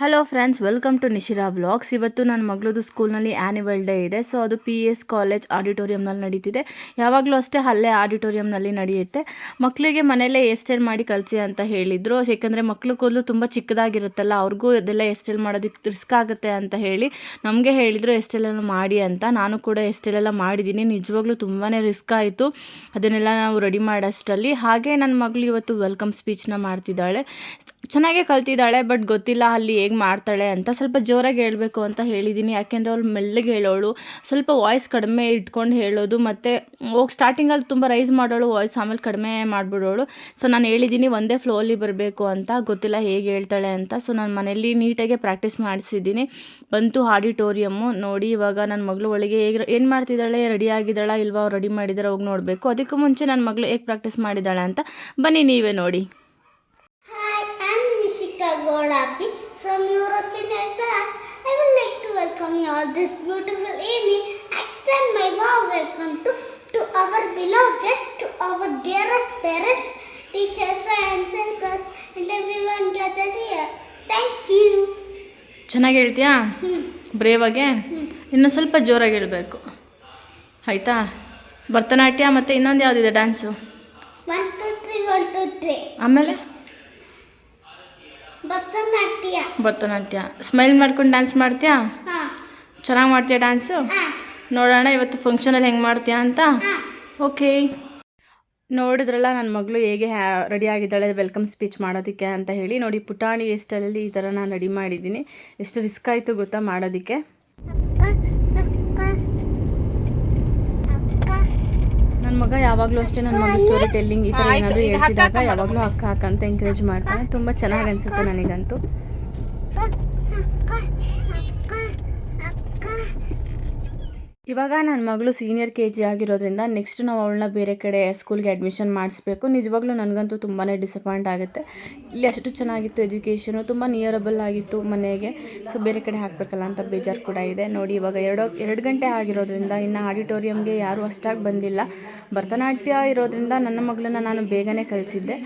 Hello friends welcome to Nishira blogs ಇವತ್ತು ನನ್ನ ಮಗಳದು ಸ್ಕೂಲ್ನಲ್ಲಿ ಆ್ಯನಿವಲ್ ಡೇ ಇದೆ. ಸೊ ಅದು ಪಿ ಎಸ್ ಕಾಲೇಜ್ ಆಡಿಟೋರಿಯಂನಲ್ಲಿ ನಡೀತಿದೆ. ಯಾವಾಗಲೂ ಅಷ್ಟೇ ಅಲ್ಲೇ ಆಡಿಟೋರಿಯಂನಲ್ಲಿ ನಡೆಯುತ್ತೆ. ಮಕ್ಕಳಿಗೆ ಮನೆಯಲ್ಲೇ ಹೇರ್ ಸ್ಟೈಲ್ ಮಾಡಿ ಕಳಿಸಿ ಅಂತ ಹೇಳಿದರು. ಏಕೆಂದರೆ ಮಕ್ಕಳು ಕೂದಲು ತುಂಬ ಚಿಕ್ಕದಾಗಿರುತ್ತಲ್ಲ, ಅವ್ರಿಗೂ ಅದೆಲ್ಲ ಎಸ್ಟೇಲ್ ಸ್ಟೈಲ್ ಮಾಡೋದಕ್ಕೆ ರಿಸ್ಕ್ ಆಗುತ್ತೆ ಅಂತ ಹೇಳಿ ನಮಗೆ ಹೇಳಿದರು ಸ್ಟೈಲೆಲ್ಲ ಮಾಡಿ ಅಂತ. ನಾನು ಕೂಡ ಹೇರ್ ಸ್ಟೈಲೆಲ್ಲ ಮಾಡಿದ್ದೀನಿ. ನಿಜವಾಗ್ಲೂ ತುಂಬಾ ರಿಸ್ಕ್ ಆಯಿತು. ಅದನ್ನೆಲ್ಲ ನಾವು ರೆಡಿ ಮಾಡೋಷ್ಟರಲ್ಲಿ. ಹಾಗೆ ನನ್ನ ಮಗಳು ಇವತ್ತು ವೆಲ್ಕಮ್ ಸ್ಪೀಚ್ನ ಮಾಡ್ತಿದ್ದಾಳೆ. ಚೆನ್ನಾಗೇ ಕಲ್ತಿದ್ದಾಳೆ ಬಟ್ ಗೊತ್ತಿಲ್ಲ ಅಲ್ಲಿ ಹೇಗೆ ಮಾಡ್ತಾಳೆ ಅಂತ ಸ್ವಲ್ಪ ಜೋರಾಗಿ ಹೇಳಬೇಕು ಅಂತ ಹೇಳಿದ್ದೀನಿ ಯಾಕೆಂದರೆ ಅವಳು ಮೆಲ್ಲಗೆ ಹೇಳೋಳು, ಸ್ವಲ್ಪ ವಾಯ್ಸ್ ಕಡಿಮೆ ಇಟ್ಕೊಂಡು ಹೇಳೋದು, ಮತ್ತು ಹೋಗಿ ಸ್ಟಾರ್ಟಿಂಗಲ್ಲಿ ತುಂಬ ರೈಸ್ ಮಾಡೋಳು ವಾಯ್ಸ್ ಆಮೇಲೆ ಕಡಿಮೆ ಮಾಡಿಬಿಡೋಳು. ಸೊ ನಾನು ಹೇಳಿದ್ದೀನಿ ಒಂದೇ ಫ್ಲೋಲಿ ಬರಬೇಕು ಅಂತ, ಗೊತ್ತಿಲ್ಲ ಹೇಗೆ ಹೇಳ್ತಾಳೆ ಅಂತ. ಸೊ ನಾನು ಮನೆಯಲ್ಲಿ ನೀಟಾಗೆ ಪ್ರಾಕ್ಟೀಸ್ ಮಾಡಿಸಿದ್ದೀನಿ ಬಂತು ಆಡಿಟೋರಿಯಮ್ಮು ನೋಡಿ, ಇವಾಗ ನನ್ನ ಮಗಳು ಒಳಗೆ ಹೇಗೆ, ಏನು ಮಾಡ್ತಿದ್ದಾಳೆ ರೆಡಿ ಆಗಿದ್ದಾಳೆ ಇಲ್ವಾ, ಅವ್ರು ರೆಡಿ ಮಾಡಿದಾರೆ ಹೋಗಿ ನೋಡಬೇಕು. ಅದಕ್ಕೂ ಮುಂಚೆ ನನ್ನ ಮಗಳು ಹೇಗೆ ಪ್ರಾಕ್ಟೀಸ್ ಮಾಡಿದ್ದಾಳೆ ಅಂತ ಬನ್ನಿ ನೀವೇ ನೋಡಿ. Hi, I'm Nishika Godapi from Eurosenior class. I would like to welcome you all this beautiful evening. Extend my warm welcome to, to our beloved guests, to our dearest parents, teachers, friends, helpers, and everyone gathered here. Thank you. ಚೆನ್ನಾಗಿ ಹೇಳ್ತೀಯಾ Hmm. ಬ್ರೇವಾಗೆ ಇನ್ನೂ ಸ್ವಲ್ಪ ಜೋರಾಗಿ ಹೇಳಬೇಕು ಆಯಿತಾ ಭರತನಾಟ್ಯ ಮತ್ತು ಇನ್ನೊಂದು ಯಾವುದಿದೆ dance One, two, three, one, two, three. ಆಮೇಲೆ ಭರತನಾಟ್ಯ. ಭರತನಾಟ್ಯ. ಸ್ಮೈಲ್ ಮಾಡ್ಕೊಂಡು ಡ್ಯಾನ್ಸ್ ಮಾಡ್ತೀಯಾ? ಚೆನ್ನಾಗಿ ಮಾಡ್ತೀಯಾ ಡ್ಯಾನ್ಸು ನೋಡೋಣ ಇವತ್ತು ಫಂಕ್ಷನಲ್ಲಿ ಹೆಂಗೆ ಮಾಡ್ತೀಯಾ ಅಂತ? ಓಕೆ ನೋಡಿದ್ರಲ್ಲ ನನ್ನ ಮಗಳು ಹೇಗೆ ಹ್ಯಾ ರೆಡಿ ಆಗಿದ್ದಾಳೆ ವೆಲ್ಕಮ್ ಸ್ಪೀಚ್ ಮಾಡೋದಕ್ಕೆ ಅಂತ ಹೇಳಿ. ನೋಡಿ ಪುಟಾಣಿ ಸ್ಟೈಲಲ್ಲಿ ಈ ಥರ ನಾನು ರೆಡಿ ಮಾಡಿದ್ದೀನಿ. ಎಷ್ಟು ರಿಸ್ಕ್ ಆಯಿತು ಗೊತ್ತಾ ಮಾಡೋದಕ್ಕೆ ಅಕ್ಕ ಅಕ್ಕ ಅಕ್ಕ ನನ್ನ ಮಗ ಯಾವಾಗಲೂ ಅಷ್ಟೇ ನನ್ನ ಮಗ ಸ್ಟೋರಿ ಟೆಲ್ಲಿಂಗ್ ಈ ಥರ ಏನಾದರೂ ಹೇಳ್ತಿದ್ದಾಗ ಯಾವಾಗಲೂ ಅಕ್ಕ ಅಕ್ಕ ಅಂತ ಎಂಕರೇಜ್ ಮಾಡ್ತಾನೆ. ತುಂಬ ಚೆನ್ನಾಗಿ ಅನಿಸುತ್ತೆ ನನಗಂತೂ ಅಕ್ಕ ಅಕ್ಕ ಅಕ್ಕ ಇವಾಗ ನನ್ನ ಮಗಳು ಸೀನಿಯರ್ ಕೆ ಜಿ ಆಗಿರೋದ್ರಿಂದ ನೆಕ್ಸ್ಟ್ ನಾವು ಅವಳನ್ನ ಬೇರೆ ಕಡೆ ಸ್ಕೂಲ್ಗೆ ಅಡ್ಮಿಷನ್ ಮಾಡಿಸ್ಬೇಕು. ನಿಜವಾಗ್ಲೂ ನನಗಂತೂ ತುಂಬಾ ಡಿಸಪಾಯಿಂಟ್ ಆಗುತ್ತೆ. ಇಲ್ಲಿ ಅಷ್ಟು ಚೆನ್ನಾಗಿತ್ತು ಎಜುಕೇಷನು ತುಂಬ ನಿಯರಬಲ್ ಆಗಿತ್ತು ಮನೆಗೆ. ಸೊ ಬೇರೆ ಕಡೆ ಹಾಕಬೇಕಲ್ಲ ಅಂತ ಬೇಜಾರು ಕೂಡ ಇದೆ. ನೋಡಿ, ಇವಾಗ ಎರಡು ಎರಡು ಗಂಟೆ ಆಗಿರೋದ್ರಿಂದ ಇನ್ನು ಆಡಿಟೋರಿಯಮ್ಗೆ ಯಾರೂ ಅಷ್ಟಾಗಿ ಬಂದಿಲ್ಲ. ಭರತನಾಟ್ಯ ಇರೋದ್ರಿಂದ ನನ್ನ ಮಗಳನ್ನ ನಾನು ಬೇಗನೆ ಕಲಿಸಿದ್ದೆ.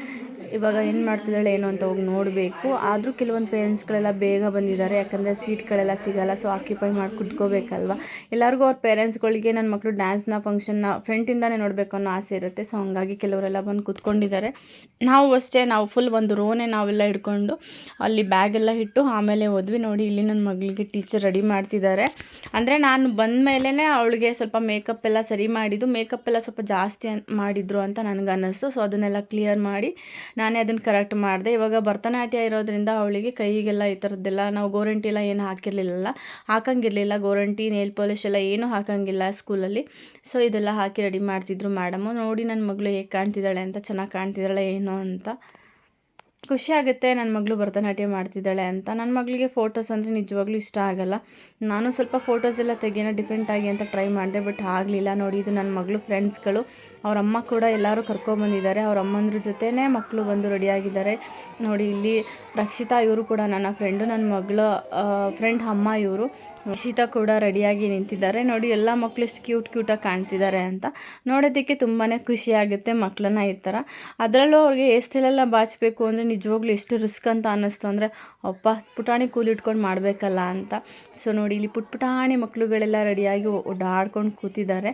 ಇವಾಗ ಏನು ಮಾಡ್ತಿದ್ದಾಳೆ ಏನು ಅಂತ ಹೋಗಿ ನೋಡಬೇಕು. ಆದರೂ ಕೆಲವೊಂದು ಪೇರೆಂಟ್ಸ್ಗಳೆಲ್ಲ ಬೇಗ ಬಂದಿದ್ದಾರೆ. ಯಾಕಂದರೆ ಸೀಟ್ಗಳೆಲ್ಲ ಸಿಗಲ್ಲ ಸೊ ಆಕ್ಯುಪೈ ಮಾಡಿ ಕುತ್ಕೋಬೇಕಲ್ವ? ಎಲ್ಲರಿಗೂ ಅವ್ರ ಪೇರೆಂಟ್ಸ್ಗಳಿಗೆ ನನ್ನ ಮಕ್ಕಳು ಡ್ಯಾನ್ಸ್ನ ಫಂಕ್ಷನ್ನ ಫ್ರಂಟಿಂದಾನೇ ನೋಡಬೇಕು ಅನ್ನೋ ಆಸೆ ಇರುತ್ತೆ. ಸೊ ಹಂಗಾಗಿ ಕೆಲವರೆಲ್ಲ ಬಂದು ಕುತ್ಕೊಂಡಿದ್ದಾರೆ. ನಾವು ಅಷ್ಟೇ, ನಾವು ಫುಲ್ ಒಂದು ರೋನೇ ನಾವೆಲ್ಲ ಹಿಡ್ಕೊಂಡು ಅಲ್ಲಿ ಬ್ಯಾಗೆಲ್ಲ ಇಟ್ಟು ಆಮೇಲೆ ಹೋದ್ವಿ. ನೋಡಿ, ಇಲ್ಲಿ ನನ್ನ ಮಗಳಿಗೆ ಟೀಚರ್ ರೆಡಿ ಮಾಡ್ತಿದ್ದಾರೆ. ಅಂದರೆ ನಾನು ಬಂದ ಮೇಲೇ ಅವಳಿಗೆ ಸ್ವಲ್ಪ ಮೇಕಪ್ ಎಲ್ಲ ಸರಿ ಮಾಡಿದ್ದು. ಮೇಕಪ್ ಎಲ್ಲ ಸ್ವಲ್ಪ ಜಾಸ್ತಿ ಮಾಡಿದ್ರು ಅಂತ ನನಗೆ ಅನ್ನಿಸ್ತು ಸೊ ಅದನ್ನೆಲ್ಲ ಕ್ಲಿಯರ್ ಮಾಡಿ ನಾನೇ ಅದನ್ನು ಕರೆಕ್ಟ್ ಮಾಡಿದೆ. ಇವಾಗ ಭರತನಾಟ್ಯ ಇರೋದ್ರಿಂದ ಅವಳಿಗೆ ಕೈಗೆಲ್ಲ ಈ ಥರದ್ದೆಲ್ಲ ನಾವು ಗೋರಂಟಿ ಎಲ್ಲ ಏನು ಹಾಕಿರಲಿಲ್ಲ ಹಾಕಂಗಿರಲಿಲ್ಲ. ಗೋರಂಟಿ ನೇಲ್ ಪಾಲಿಶ್ ಎಲ್ಲ ಏನೂ ಹಾಕಂಗಿಲ್ಲ ಸ್ಕೂಲಲ್ಲಿ ಸೊ ಇದೆಲ್ಲ ಹಾಕಿ ರೆಡಿ ಮಾಡ್ತಿದ್ರು ಮೇಡಮು ನೋಡಿ ನನ್ನ ಮಗಳು ಹೇಗೆ ಕಾಣ್ತಿದ್ದಾಳೆ ಅಂತ, ಚೆನ್ನಾಗಿ ಕಾಣ್ತಿದ್ದಾಳೆ ಏನು ಅಂತ. ಖುಷಿ ಆಗುತ್ತೆ ನನ್ನ ಮಗಳು ಭರತನಾಟ್ಯ ಮಾಡ್ತಿದ್ದಾಳೆ ಅಂತ. ನನ್ನ ಮಗಳಿಗೆ ಫೋಟೋಸ್ ಅಂದರೆ ನಿಜವಾಗ್ಲೂ ಇಷ್ಟ ಆಗಲ್ಲ. ನಾನು ಸ್ವಲ್ಪ ಫೋಟೋಸ್ ಎಲ್ಲ ತೆಗಿಯೋಣ ಡಿಫ್ರೆಂಟಾಗಿ ಅಂತ ಟ್ರೈ ಮಾಡಿದೆ ಬಟ್ ಆಗಲಿಲ್ಲ. ನೋಡಿ, ಇದು ನನ್ನ ಮಗಳು ಫ್ರೆಂಡ್ಸ್ಗಳು ಅವ್ರ ಅಮ್ಮ ಕೂಡ ಎಲ್ಲರೂ ಕರ್ಕೊಂಬಂದಿದ್ದಾರೆ ಅವ್ರ ಅಮ್ಮಂದ್ರ ಜೊತೆನೇ ಮಕ್ಕಳು ಬಂದು ರೆಡಿಯಾಗಿದ್ದಾರೆ ನೋಡಿ, ಇಲ್ಲಿ ರಕ್ಷಿತಾ ಇವರು ಕೂಡ ನನ್ನ ಫ್ರೆಂಡು ನನ್ನ ಮಗಳ ಫ್ರೆಂಡ್ ಅಮ್ಮ ಇವರು. ರಕ್ಷಿತಾ ಕೂಡ ರೆಡಿಯಾಗಿ ನಿಂತಿದ್ದಾರೆ. ನೋಡಿ, ಎಲ್ಲ ಮಕ್ಕಳು ಎಷ್ಟು ಕ್ಯೂಟ್ ಕ್ಯೂಟಾಗಿ ಕಾಣ್ತಿದ್ದಾರೆ ಅಂತ. ನೋಡೋದಕ್ಕೆ ತುಂಬಾ ಖುಷಿಯಾಗುತ್ತೆ ಮಕ್ಕಳನ್ನ ಈ ಥರ. ಅದರಲ್ಲೂ ಅವ್ರಿಗೆ ಎಷ್ಟೆಲ್ಲ ಬಾಚಬೇಕು ಅಂದರೆ ನಿಜವಾಗ್ಲೂ ಎಷ್ಟು ರಿಸ್ಕ್ ಅಂತ ಅನ್ನಿಸ್ತು ಅಂದರೆ, ಅಪ್ಪ, ಪುಟಾಣಿ ಕೂಲಿಟ್ಕೊಂಡು ಮಾಡಬೇಕಲ್ಲ ಅಂತ. ಸೊ, ನೋಡಿ, ಇಲ್ಲಿ ಪುಟ್ ಪುಟಾಣಿ ಮಕ್ಕಳುಗಳೆಲ್ಲ ರೆಡಿಯಾಗಿ ಓಡಾಡ್ಕೊಂಡು ಕೂತಿದ್ದಾರೆ.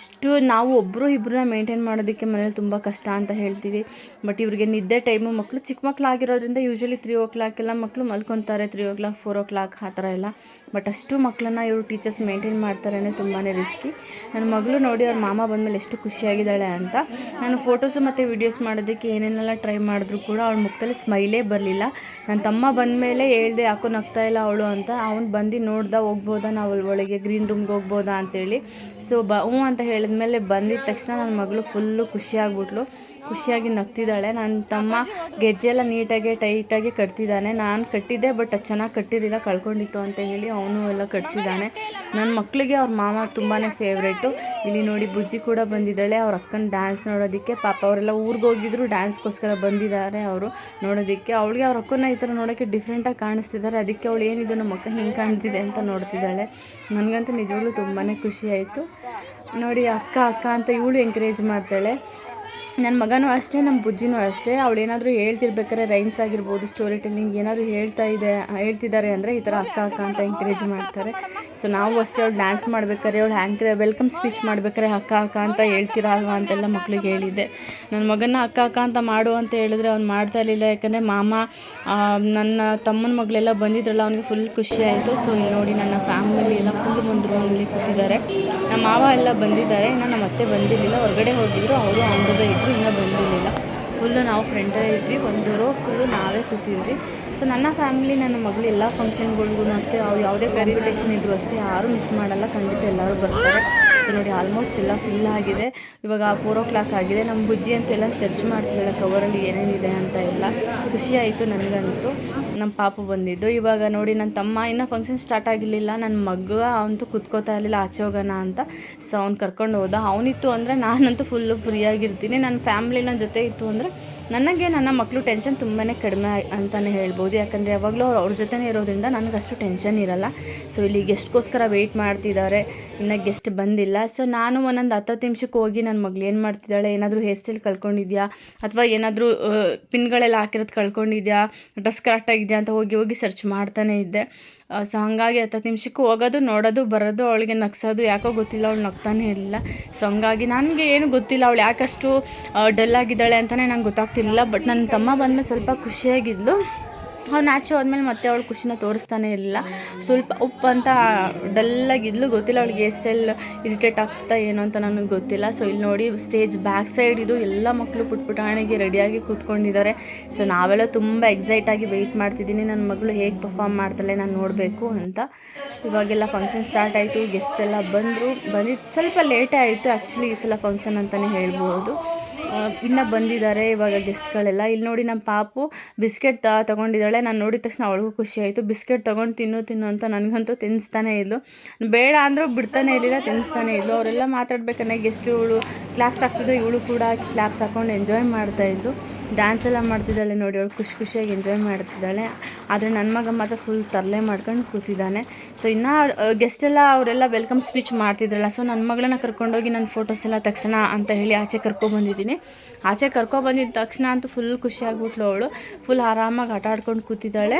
ಇಷ್ಟು ನಾವು ಒಬ್ಬರು ಇಬ್ಬರನ್ನ ಮೇಂಟೈನ್ ಮಾಡೋದಕ್ಕೆ ಮನೇಲಿ ತುಂಬ ಕಷ್ಟ ಅಂತ ಹೇಳ್ತೀವಿ. ಬಟ್ ಇವ್ರಿಗೆ ನಿದ್ದೆ ಟೈಮು ಮಕ್ಕಳು ಚಿಕ್ಕ ಮಕ್ಕಳು ಆಗಿರೋದ್ರಿಂದ ಯೂಶ್ವಲಿ ತ್ರೀ ಓ ಕ್ಲಾಕೆಲ್ಲ ಮಕ್ಕಳು ಮಲ್ಕೊತಾರೆ. Three o'clock, four o'clock ಆ ಥರ ಎಲ್ಲ. ಬಟ್ ಅಷ್ಟು ಮಕ್ಕಳನ್ನ ಇವರು ಟೀಚರ್ಸ್ ಮೇಂಟೈನ್ ಮಾಡ್ತಾರೆ ತುಂಬಾ ರಿಸ್ಕಿ ನನ್ನ ಮಗಳು ನೋಡಿ ಅವ್ರ ಮಾಮ ಬಂದಮೇಲೆ ಎಷ್ಟು ಖುಷಿಯಾಗಿದ್ದಾಳೆ ಅಂತ. ನಾನು ಫೋಟೋಸು ಮತ್ತು ವೀಡಿಯೋಸ್ ಮಾಡೋದಕ್ಕೆ ಏನೇನೆಲ್ಲ ಟ್ರೈ ಮಾಡಿದ್ರು ಕೂಡ ಅವಳ ಮುಖದಲ್ಲಿ ಸ್ಮೈಲೇ ಬರಲಿಲ್ಲ. ನನ್ನ ತಮ್ಮ ಬಂದಮೇಲೆ ಹೇಳ್ದೆ, ಯಾಕೋ ನಗ್ತಾ ಇಲ್ಲ ಅವಳು ಅಂತ. ಅವ್ನು ಬಂದು ನೋಡ್ದ ಹೋಗ್ಬೋದಾ, ನಾವು ಒಳಗೆ ಗ್ರೀನ್ ರೂಮ್ಗೆ ಹೋಗ್ಬೋದಾ ಅಂತೇಳಿ. ಸೊ ಬ ಹ್ಞೂ ಅಂತ ಹೇಳಿದ್ಮೇಲೆ ಬಂದಿದ್ದ ತಕ್ಷಣ ನನ್ನ ಮಗಳು ಫುಲ್ಲು ಖುಷಿಯಾಗ್ಬಿಟ್ಲು. ಖುಷಿಯಾಗಿ ನಗ್ತಿದ್ದಾಳೆ. ನನ್ನ ತಮ್ಮ ಗೆಜ್ಜೆಲ್ಲ ನೀಟಾಗಿ, ಟೈಟಾಗಿ ಕಟ್ತಿದ್ದಾನೆ. ನಾನು ಕಟ್ಟಿದ್ದೆ, ಬಟ್ ಅದು ಚೆನ್ನಾಗಿ ಕಟ್ಟಿರಲಿಲ್ಲ, ಕಳ್ಕೊಂಡಿತ್ತು ಅಂತ ಹೇಳಿ ಅವನು ಎಲ್ಲ ಕಟ್ತಿದ್ದಾನೆ. ನನ್ನ ಮಕ್ಕಳಿಗೆ ಅವ್ರ ಮಾಮ ತುಂಬಾ ಫೇವ್ರೇಟು ಇಲ್ಲಿ ನೋಡಿ ಬುಜ್ಜಿ ಕೂಡ ಬಂದಿದ್ದಾಳೆ. ಅವ್ರ ಅಕ್ಕನ ಡ್ಯಾನ್ಸ್ ನೋಡೋದಕ್ಕೆ. ಪಾಪ ಅವರೆಲ್ಲ ಊರಿಗೆ ಹೋಗಿದ್ರು ಡ್ಯಾನ್ಸ್ಗೋಸ್ಕರ ಬಂದಿದ್ದಾರೆ ಅವರು ನೋಡೋದಕ್ಕೆ. ಅವಳಿಗೆ ಅವ್ರ ಅಕ್ಕನ ಈ ಥರ ನೋಡೋಕ್ಕೆ ಡಿಫ್ರೆಂಟಾಗಿ ಕಾಣಿಸ್ತಿದ್ದಾರೆ. ಅದಕ್ಕೆ ಅವಳು ಏನಿದು ನಮ್ಮ ಅಕ್ಕ ಹಿಂಗೆ ಕಾಣ್ತಿದೆ ಅಂತ ನೋಡ್ತಿದ್ದಾಳೆ. ನನಗಂತೂ ನಿಜವಾಗ್ಲೂ ತುಂಬಾ ಖುಷಿ ಆಯಿತು. ನೋಡಿ ಅಕ್ಕ ಅಕ್ಕ ಅಂತ ಇವಳು ಎಂಕರೇಜ್ ಮಾಡ್ತಾಳೆ. ನನ್ನ ಮಗನೂ ಅಷ್ಟೇ, ನಮ್ಮ ಬುಜ್ಜಿನೂ ಅಷ್ಟೇ. ಅವಳು ಏನಾದರೂ ಹೇಳ್ತಿರ್ಬೇಕಾದ್ರೆ ರೈಮ್ಸ್ ಆಗಿರ್ಬೋದು ಸ್ಟೋರಿ ಟೆಲ್ಲಿಂಗ್ ಏನಾದರೂ ಹೇಳ್ತಾ ಇದೆ, ಹೇಳ್ತಿದ್ದಾರೆ ಅಂದರೆ ಈ ಥರ ಅಕ್ಕ ಅಕ್ಕ ಅಂತ ಎಂಕರೇಜ್ ಮಾಡ್ತಾರೆ. ಸೊ ನಾವು ಅಷ್ಟೇ ಅವಳು ಡ್ಯಾನ್ಸ್ ಮಾಡ್ಬೇಕಾದ್ರೆ, ಅವಳು ಹ್ಯಾಂಕ್ ವೆಲ್ಕಮ್ ಸ್ಪೀಚ್ ಮಾಡ್ಬೇಕಾದ್ರೆ ಅಕ್ಕ ಅಕ್ಕ ಅಂತ ಹೇಳ್ತೀರಾ ಅಲ್ವಾ ಅಂತೆಲ್ಲ ಮಕ್ಳಿಗೆ ಹೇಳಿದ್ದೆ. ನನ್ನ ಮಗನ ಅಕ್ಕ ಅಕ್ಕ ಅಂತ ಮಾಡು ಅಂತ ಹೇಳಿದ್ರೆ ಅವ್ನು ಮಾಡ್ತಾ ಇರಲಿಲ್ಲ. ಯಾಕಂದರೆ ಮಾಮ ನನ್ನ ತಮ್ಮನ ಮಗಳೆಲ್ಲ ಬಂದಿದ್ರಲ್ಲ, ಅವನಿಗೆ ಫುಲ್ ಖುಷಿ ಆಯಿತು. ಸೊ ಇಲ್ಲಿ ನೋಡಿ ನನ್ನ ಫ್ಯಾಮಿಲಿ ಎಲ್ಲ ಫುಲ್ ಒಂದು ರೂಮಲ್ಲಿ ಕೂತಿದ್ದಾರೆ. ನಮ್ಮ ಮಾವ ಎಲ್ಲ ಬಂದಿದ್ದಾರೆ. ಇನ್ನು ನಮ್ಮ ಅತ್ತೆ ಬಂದಿರಲಿಲ್ಲ. ಹೊರಗಡೆ ಹೋಗಿದ್ರು. ಅವರು ಅಂಗದ ಇದ್ದರು ಇನ್ನೂ ಬಂದಿರಲಿಲ್ಲ. ಫುಲ್ಲು ನಾವು ಫ್ರೆಂಡೇ ಇದ್ವಿ. ಒಂದು ರೋ ಫುಲ್ಲು ನಾವೇ ಕೂತಿದ್ವಿ. ಸೊ ನನ್ನ ಫ್ಯಾಮಿಲಿ ನನ್ನ ಮಗಳು ಎಲ್ಲ ಫಂಕ್ಷನ್ಗಳಿಗೂ ಅಷ್ಟೇ, ಅವ್ರು ಯಾವುದೇ ಕಾಂಪಿಟೇಷನ್ ಇದ್ದರೂ ಅಷ್ಟೇ ಯಾರೂ ಮಿಸ್ ಮಾಡಲ್ಲ. ಖಂಡಿತ ಎಲ್ಲರೂ ಬರ್ತಾರೆ. ಸೊ ನೋಡಿ ಆಲ್ಮೋಸ್ಟ್ ಎಲ್ಲ ಫಿಲ್ ಆಗಿದೆ. ಇವಾಗ ಫೋರ್ ಓ ಕ್ಲಾಕ್ ಆಗಿದೆ. ನಮ್ಮ ಬುಜ್ಜಿ ಅಂತೆಲ್ಲ ಸರ್ಚ್ ಮಾಡ್ತಿದ್ದಾಳೆ ಕವರಲ್ಲಿ ಏನೇನಿದೆ ಅಂತ ಎಲ್ಲ. ಖುಷಿ ಆಯಿತು ನನಗಂತೂ. ನಮ್ಮ ಪಾಪು ಬಂದಿದ್ದು. ಇವಾಗ ನೋಡಿ ನನ್ನ ತಮ್ಮ ಇನ್ನೂ ಫಂಕ್ಷನ್ ಸ್ಟಾರ್ಟ್ ಆಗಿರಲಿಲ್ಲ. ನನ್ನ ಮಗ ಅಂತೂ ಕುತ್ಕೋತಾ ಇರಲಿಲ್ಲ, ಆಚೆ ಹೋಗೋಣ ಅಂತ. ಸೊ ಅವ್ನು ಕರ್ಕೊಂಡು ಹೋದ. ಅವನಿತ್ತು ಅಂದರೆ ನಾನಂತೂ ಫುಲ್ಲು ಫ್ರೀಯಾಗಿರ್ತೀನಿ ನನ್ನ ಫ್ಯಾಮ್ಲಿ ನನ್ನ ಜೊತೆ ಇತ್ತು ಅಂದರೆ ನನಗೆ ನನ್ನ ಮಕ್ಕಳು ಟೆನ್ಷನ್ ತುಂಬಾ ಕಡಿಮೆ ಅಂತಲೇ ಹೇಳ್ಬೋದು. ಯಾಕಂದರೆ ಯಾವಾಗಲೂ ಅವ್ರು ಅವ್ರ ಜೊತೆನೇ ಇರೋದ್ರಿಂದ ಅಷ್ಟು ಟೆನ್ಷನ್ ಇರಲ್ಲ. ಸೊ ಇಲ್ಲಿ ಗೆಸ್ಟ್ಗೋಸ್ಕರ ವೆಯ್ಟ್ ಮಾಡ್ತಿದ್ದಾರೆ. ಇನ್ನು ಗೆಸ್ಟ್ ಬಂದಿಲ್ಲ. ಸೊ ನಾನು ಒಂದೊಂದು ಹತ್ತು ನಿಮಿಷಕ್ಕೆ ಹೋಗಿ ನನ್ನ ಮಗಳು ಏನು ಮಾಡ್ತಿದ್ದಾಳೆ? ಏನಾದರೂ ಹೇರ್ ಸ್ಟೈಲ್ ಕಳ್ಕೊಂಡಿದ್ಯಾ? ಅಥವಾ ಏನಾದರೂ ಪಿನ್ಗಳೆಲ್ಲ ಹಾಕಿರೋದು ಕಳ್ಕೊಂಡಿದ್ಯಾ? ಡ್ರೆಸ್ ಕರೆಕ್ಟಾಗಿದೆಯಾ ಅಂತ ಹೋಗಿ ಹೋಗಿ ಸರ್ಚ್ ಮಾಡ್ತಾನೆ ಇದ್ದೆ. ಸೊ ಹಾಗಾಗಿ ಹತ್ತು ನಿಮಿಷಕ್ಕೂ ಹೋಗೋದು, ನೋಡೋದು, ಬರೋದು, ಅವಳಿಗೆ ನಗ್ಸೋದು, ಯಾಕೋ ಗೊತ್ತಿಲ್ಲ, ಅವಳು ನಗ್ತಾನೆ ಇರಲಿಲ್ಲ ಸೊ ಹಂಗಾಗಿ ನನಗೆ ಏನು ಗೊತ್ತಿಲ್ಲ, ಅವಳು ಯಾಕಷ್ಟು ಡಲ್ ಆಗಿದ್ದಾಳೆ ಅಂತಲೇ ನಂಗೆ ಗೊತ್ತಾಗ್ತಿರಲಿಲ್ಲ, ಬಟ್ ನನ್ನ ತಮ್ಮ ಬಂದಮೇಲೆ ಸ್ವಲ್ಪ ಖುಷಿಯಾಗಿದ್ಲು. ಅವ್ನು ನ್ಯಾಚು ಹೋದ್ಮೇಲೆ ಮತ್ತೆ ಅವಳು ಖುಷಿನ ತೋರಿಸ್ತಾನೆ ಇರಲಿಲ್ಲ. ಸ್ವಲ್ಪ ಉಪ್ಪು ಅಂತ ಡಲ್ಲಾಗಿದ್ಲು ಗೊತ್ತಿಲ್ಲ ಅವಳಿಗೆ ಎಷ್ಟೆಲ್ಲ ಇರಿಟೇಟ್ ಆಗ್ತಾ ಏನು ಅಂತ ನನಗೆ ಗೊತ್ತಿಲ್ಲ. ಸೊ ಇಲ್ಲಿ ನೋಡಿ ಸ್ಟೇಜ್ ಬ್ಯಾಕ್ ಸೈಡ್ ಇದು ಎಲ್ಲ ಮಕ್ಕಳು ಪುಟ್ಪುಟಾಣಿಗೆ ರೆಡಿಯಾಗಿ ಕೂತ್ಕೊಂಡಿದ್ದಾರೆ. ಸೊ ನಾವೆಲ್ಲ ತುಂಬ ಎಕ್ಸೈಟಾಗಿ ವೆಯ್ಟ್ ಮಾಡ್ತಿದ್ದೀನಿ. ನನ್ನ ಮಗಳು ಹೇಗೆ ಪರ್ಫಾರ್ಮ್ ಮಾಡ್ತಾಳೆ ನಾನು ನೋಡಬೇಕು ಅಂತ. ಇವಾಗೆಲ್ಲ ಫಂಕ್ಷನ್ ಸ್ಟಾರ್ಟ್ ಆಯಿತು ಗೆಸ್ಟ್ ಎಲ್ಲ ಬಂದರು. ಬಂದಿದ್ದು ಸ್ವಲ್ಪ ಲೇಟೇ ಆಯಿತು ಆ್ಯಕ್ಚುಲಿ ಈ ಸಲ ಫಂಕ್ಷನ್ ಅಂತಲೇ ಹೇಳ್ಬೋದು. ಇನ್ನು ಬಂದಿದ್ದಾರೆ ಇವಾಗ ಗೆಸ್ಟ್ಗಳೆಲ್ಲ ಇಲ್ಲಿ ನೋಡಿ ನಮ್ಮ ಪಾಪು ಬಿಸ್ಕೆಟ್ ತೊಗೊಂಡಿದ್ದಾಳೆ. ನಾನು ನೋಡಿದ ತಕ್ಷಣ ಅವಳಿಗೂ ಖುಷಿ ಆಯಿತು. ಬಿಸ್ಕೆಟ್ ತೊಗೊಂಡು ತಿನ್ನು ತಿನ್ನು ಅಂತ ನನಗಂತೂ ತಿನ್ನಿಸ್ತಾನೆ ಇದ್ಲು. ಬೇಡ ಅಂದರೂ ಬಿಡ್ತಾನೆ ಇರಲಿಲ್ಲ ತಿನ್ನಿಸ್ತಾನೆ ಇದ್ಲು. ಅವರೆಲ್ಲ ಮಾತಾಡ್ಬೇಕಂದ್ರೆ ಗೆಸ್ಟ್ ಇವಳು ಕ್ಲಾಪ್ಸ್ ಹಾಕ್ತಿದ್ರು, ಇವಳು ಕೂಡ ಕ್ಲಾಪ್ಸ್ ಹಾಕ್ಕೊಂಡು ಎಂಜಾಯ್ ಮಾಡ್ತಾಯಿದ್ಲು ಡ್ಯಾನ್ಸ್ ಎಲ್ಲ ಮಾಡ್ತಿದ್ದಾಳೆ ನೋಡಿ, ಅವಳು ಖುಷಿ ಖುಷಿಯಾಗಿ ಎಂಜಾಯ್ ಮಾಡ್ತಿದ್ದಾಳೆ. ಆದರೆ ನನ್ನ ಮಗ ಮಾತ್ರ ಫುಲ್ ತರಲೆ ಮಾಡ್ಕೊಂಡು ಕೂತಿದ್ದಾನೆ. ಸೊ ಇನ್ನು ಗೆಸ್ಟ್ ಎಲ್ಲ, ಅವರೆಲ್ಲ ವೆಲ್ಕಮ್ ಸ್ಪೀಚ್ ಮಾಡ್ತಿದ್ರಲ್ಲ ಸೊ ನನ್ನ ಮಗಳನ್ನ ಕರ್ಕೊಂಡೋಗಿ ನನ್ನ ಫೋಟೋಸ್ ಎಲ್ಲ ತಕ್ಷಣ ಅಂತ ಹೇಳಿ ಆಚೆ ಕರ್ಕೊಬಂದಿದ್ದೀನಿ ಆಚೆ ಕರ್ಕೊಬಂದಿದ್ದ ತಕ್ಷಣ ಅಂತೂ ಫುಲ್ ಖುಷಿಯಾಗ್ಬಿಟ್ಲು ಅವಳು. ಫುಲ್ ಆರಾಮಾಗಿ ಆಟ ಆಡ್ಕೊಂಡು ಕೂತಿದ್ದಾಳೆ.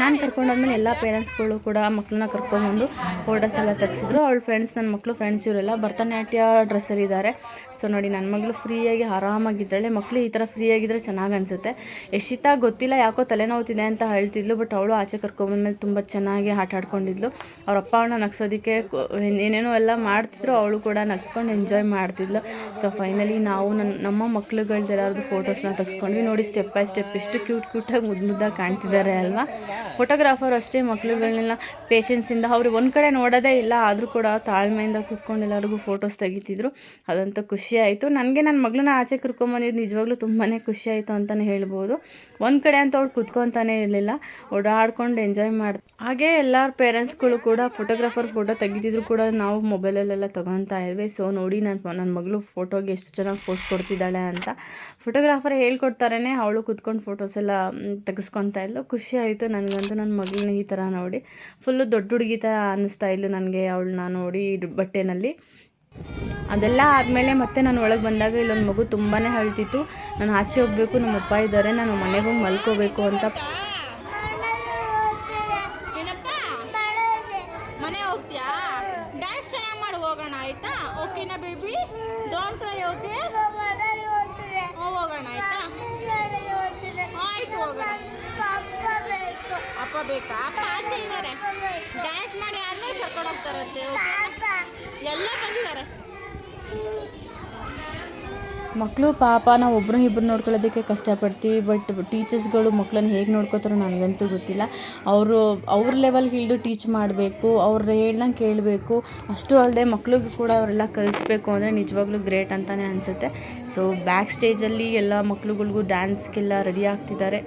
ನಾನು ಕರ್ಕೊಂಡಾದ್ಮೇಲೆ ಎಲ್ಲ ಪೇರೆಂಟ್ಸ್ಗಳು ಕೂಡ ಮಕ್ಕಳನ್ನ ಕರ್ಕೊಂಬಂದು ಫೋಟೋಸ್ ಎಲ್ಲ ತೆಗೆಸಿದ್ರು. ಅವಳ ಫ್ರೆಂಡ್ಸ್ ನನ್ನ ಮಕ್ಕಳು ಫ್ರೆಂಡ್ಸ್ ಇವರೆಲ್ಲ ಭರತನಾಟ್ಯ ಡ್ರೆಸ್ಸಲ್ಲಿದ್ದಾರೆ ಸೊ ನೋಡಿ ನನ್ನ ಮಗಳು ಫ್ರೀಯಾಗಿ ಆರಾಮಾಗಿದ್ದಾಳೆ. ಮಕ್ಕಳು ಈ ಥರ ಫ್ರೀಯಾಗಿದ್ದರೆ ಚೆನ್ನಾಗಿ ಅನಿಸುತ್ತೆ. ಯಶಿತಾ ಗೊತ್ತಿಲ್ಲ ಯಾಕೋ ತಲೆನೋವುತ್ತಿದೆ ಅಂತ ಹೇಳ್ತಿದ್ಲು ಬಟ್ ಅವಳು ಆಚೆ ಕರ್ಕೊಂಬಂದ್ಮೇಲೆ ತುಂಬ ಚೆನ್ನಾಗಿ ಆಟ ಆಡ್ಕೊಂಡಿದ್ಲು. ಅವ್ರ ಅಪ್ಪ ಅವಳನ್ನ ನಗ್ಸೋದಕ್ಕೆ ಏನೇನೋ ಎಲ್ಲ ಮಾಡ್ತಿದ್ರು, ಅವಳು ಕೂಡ ನಗ್ಕೊಂಡು ಎಂಜಾಯ್ ಮಾಡ್ತಿದ್ಲು. ಸೊ ಫೈನಲಿ ನಾವು ನನ್ನ ನಮ್ಮ ಮಕ್ಳುಗಳ್ದು ಎಲ್ಲರದ್ದು ಫೋಟೋಸ್ನ ತೆಗೆಸ್ಕೊಂಡ್ವಿ. ನೋಡಿ ಸ್ಟೆಪ್ ಬೈ ಸ್ಟೆಪ್ ಎಷ್ಟು ಕ್ಯೂಟ್ ಕ್ಯೂಟಾಗಿ ಮುದ್ದು ಮುದ್ದಾಗಿ ಕಾಣ್ತಿದ್ದಾರೆ ಅಲ್ವಾ? ಫೋಟೋಗ್ರಾಫರ್ ಅಷ್ಟೇ ಮಕ್ಳುಗಳನ್ನೆಲ್ಲ ಪೇಷನ್ಸಿಂದ ಅವ್ರಿಗೆ ಒಂದು ಕಡೆ ನೋಡೋದೇ ಇಲ್ಲ, ಆದರೂ ಕೂಡ ತಾಳ್ಮೆಯಿಂದ ಕೂತ್ಕೊಂಡು ಎಲ್ಲರಿಗೂ ಫೋಟೋಸ್ ತೆಗಿತಿದ್ರು. ಅದಂತೂ ಖುಷಿ ಆಯಿತು. ನನಗೆ ನನ್ನ ಮಗಳನ್ನ ಆಚೆ ಕರ್ಕೊಂಬಂದಿದ್ದು ನಿಜವಾಗ್ಲೂ ತುಂಬಾ ಖುಷಿ ಆಯಿತು ಅಂತಲೇ ಹೇಳ್ಬೋದು. ಒಂದು ಕಡೆ ಅಂತ ಅವಳು ಕುತ್ಕೊತಾನೆ ಇರಲಿಲ್ಲ. ಓಡಾಡ್ಕೊಂಡು ಎಂಜಾಯ್ ಮಾಡಿ ಹಾಗೆ ಎಲ್ಲರ ಪೇರೆಂಟ್ಸ್ಗಳು ಕೂಡ ಫೋಟೋಗ್ರಾಫರ್ ಫೋಟೋ ತೆಗಿತಿದ್ರು ಕೂಡ ನಾವು ಮೊಬೈಲಲ್ಲೆಲ್ಲ ತೊಗೊತಾ ಇದ್ವಿ. ಸೊ ನೋಡಿ ನನ್ನ ನನ್ನ ಮಗಳು ಫೋಟೋಗೆ ಎಷ್ಟು ಚೆನ್ನಾಗಿ ಪೋಸ್ಟ್ ಕೊಡ್ತಿದ್ದಾಳೆ ಅಂತ. ಫೋಟೋಗ್ರಾಫರ್ ಹೇಳ್ಕೊಡ್ತಾರೇ ಅವಳು ಕುತ್ಕೊಂಡು ಫೋಟೋಸ್ ಎಲ್ಲ ತೆಗೆಸ್ಕೊತಾ ಇದ್ಲು. ಖುಷಿ ಆಯಿತು ನನಗಂತೂ ನನ್ನ ಮಗಳನ್ನ ಈ ಥರ ನೋಡಿ. ಫುಲ್ಲು ದೊಡ್ಡ ಹುಡುಗಿ ಥರ ಅನ್ನಿಸ್ತಾ ಇದ್ಲು ನನಗೆ ಅವಳನ್ನ ನೋಡಿ ಬಟ್ಟೆನಲ್ಲಿ. ಅದೆಲ್ಲ ಆದಮೇಲೆ ಮತ್ತೆ ನಾನು ಒಳಗೆ ಬಂದಾಗ ಇಲ್ಲೊಂದು ಮಗು ತುಂಬಾ ಅಳ್ತಿತ್ತು. ನಾನು ಆಚೆ ಹೋಗಬೇಕು, ನಮ್ಮ ಅಪ್ಪ ಇದ್ದಾರೆ, ನಾನು ಮನೆಗೆ ಹೋಗಿ ಮಲ್ಕೋಬೇಕು ಅಂತ. ಮನೆ ಹೋಗ್ತೀಯಾ? ಡ್ಯಾನ್ಸ್ ಚೆನ್ನಾಗಿ ಮಾಡಿ, ಹೋಗೋಣ, ಆಯ್ತಾ? ಓಕೆನಾ ಬೇಬಿ ಕ್ರೈ ಓಕೆ ಹೋಗೋಣ, ಆಯ್ತಾ? ಆಯ್ತು, ಹೋಗೋಣ. ಅಪ್ಪ ಬೇಕಾ? ಅಪ್ಪ ಆಚೆ ಇದ್ದಾರೆ. ಡ್ಯಾನ್ಸ್ ಮಾಡಿ ಆದ್ಮೇಲೆ ಕರ್ಕೊಂಡು ಹೋಗ್ತಾರಂತೆ ಓಕೆ ಮಕ್ಕಳು ಪಾಪ, ನಾವು ಒಬ್ಬರು ಇಬ್ಬರು ನೋಡ್ಕೊಳ್ಳೋದಕ್ಕೆ ಕಷ್ಟಪಡ್ತೀವಿ ಬಟ್ ಟೀಚರ್ಸ್ಗಳು ಮಕ್ಕಳನ್ನ ಹೇಗೆ ನೋಡ್ಕೋತಾರೋ ನನಗಂತೂ ಗೊತ್ತಿಲ್ಲ. ಅವರು, ಅವ್ರ ಲೆವೆಲ್ಗೆ ಹಿಡಿದು ಟೀಚ್ ಮಾಡಬೇಕು, ಅವ್ರು ಹೇಳ್ದಂಗೆ ಕೇಳಬೇಕು. ಅಷ್ಟು ಅಲ್ಲದೆ ಮಕ್ಳಿಗೂ ಕೂಡ ಅವರೆಲ್ಲ ಕಲಿಸ್ಬೇಕು ಅಂದರೆ ನಿಜವಾಗ್ಲೂ ಗ್ರೇಟ್ ಅಂತಲೇ ಅನಿಸುತ್ತೆ. ಸೊ ಬ್ಯಾಕ್ ಸ್ಟೇಜಲ್ಲಿ ಎಲ್ಲ ಮಕ್ಳುಗಳಿಗೂ ಡ್ಯಾನ್ಸ್ಗೆಲ್ಲ ರೆಡಿ ಆಗ್ತಿದ್ದಾರೆ.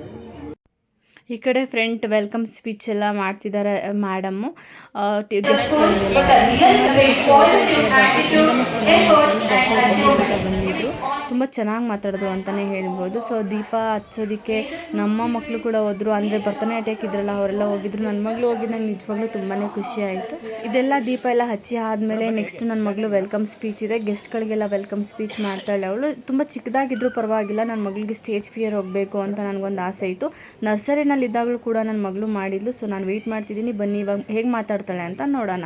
ಈ ಕಡೆ ಫ್ರೆಂಟ್ ವೆಲ್ಕಮ್ ಸ್ಪೀಚ್ ಎಲ್ಲ ಮಾಡ್ತಿದ್ದಾರೆ ಮೇಡಮ್ಮು ಗೆಸ್ಟ್ಗಳಿಗೆಲ್ಲ ಬಂದಿದ್ರು. ತುಂಬ ಚೆನ್ನಾಗಿ ಮಾತಾಡಿದ್ರು ಅಂತಲೇ ಹೇಳ್ಬೋದು. ಸೊ ದೀಪ ಹಚ್ಚೋದಕ್ಕೆ ನಮ್ಮ ಮಕ್ಕಳು ಕೂಡ ಹೋದರು. ಅಂದರೆ ಭರತನಾಟ್ಯಕ್ಕೆ ಇದ್ರಲ್ಲ ಅವರೆಲ್ಲ ಹೋಗಿದ್ರು. ನನ್ನ ಮಗಳು ಹೋಗಿದ್ದು ನಂಗೆ ನಿಜವಾಗ್ಲೂ ತುಂಬಾ ಖುಷಿ ಆಯಿತು. ಇದೆಲ್ಲ ದೀಪ ಎಲ್ಲ ಹಚ್ಚಿ ಆದಮೇಲೆ ನೆಕ್ಸ್ಟ್ ನನ್ನ ಮಗಳು ವೆಲ್ಕಮ್ ಸ್ಪೀಚ್ ಇದೆ. ಗೆಸ್ಟ್ಗಳಿಗೆಲ್ಲ ವೆಲ್ಕಮ್ ಸ್ಪೀಚ್ ಮಾಡ್ತಾಳೆ. ಅವಳು ತುಂಬ ಚಿಕ್ಕದಾಗಿದ್ದರೂ ಪರವಾಗಿಲ್ಲ. ನನ್ನ ಮಗಳಿಗೆ ಸ್ಟೇಜ್ ಫಿಯರ್ ಹೋಗಬೇಕು ಅಂತ ನನಗೊಂದು ಆಸೆ ಇತ್ತು. ನರ್ಸರಿನಲ್ಲಿ ಇದ್ದಾಗಲೂ ಕೂಡ ನನ್ನ ಮಗಳು ಮಾಡಿದ್ಲು. ಸೊ ನಾನು ವೆಯ್ಟ್ ಮಾಡ್ತಿದ್ದೀನಿ. ಬನ್ನಿ ಇವಾಗ ಹೇಗೆ ಮಾತಾಡ್ತಾಳೆ ಅಂತ ನೋಡೋಣ.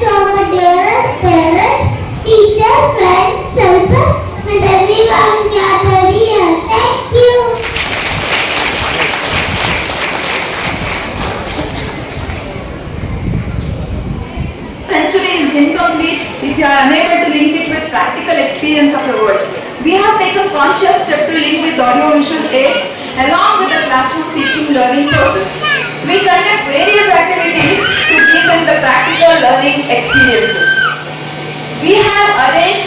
with audiovisual aids along with the classroom teaching learning process. We conduct various activities to deepen the practical learning experiences. We have arranged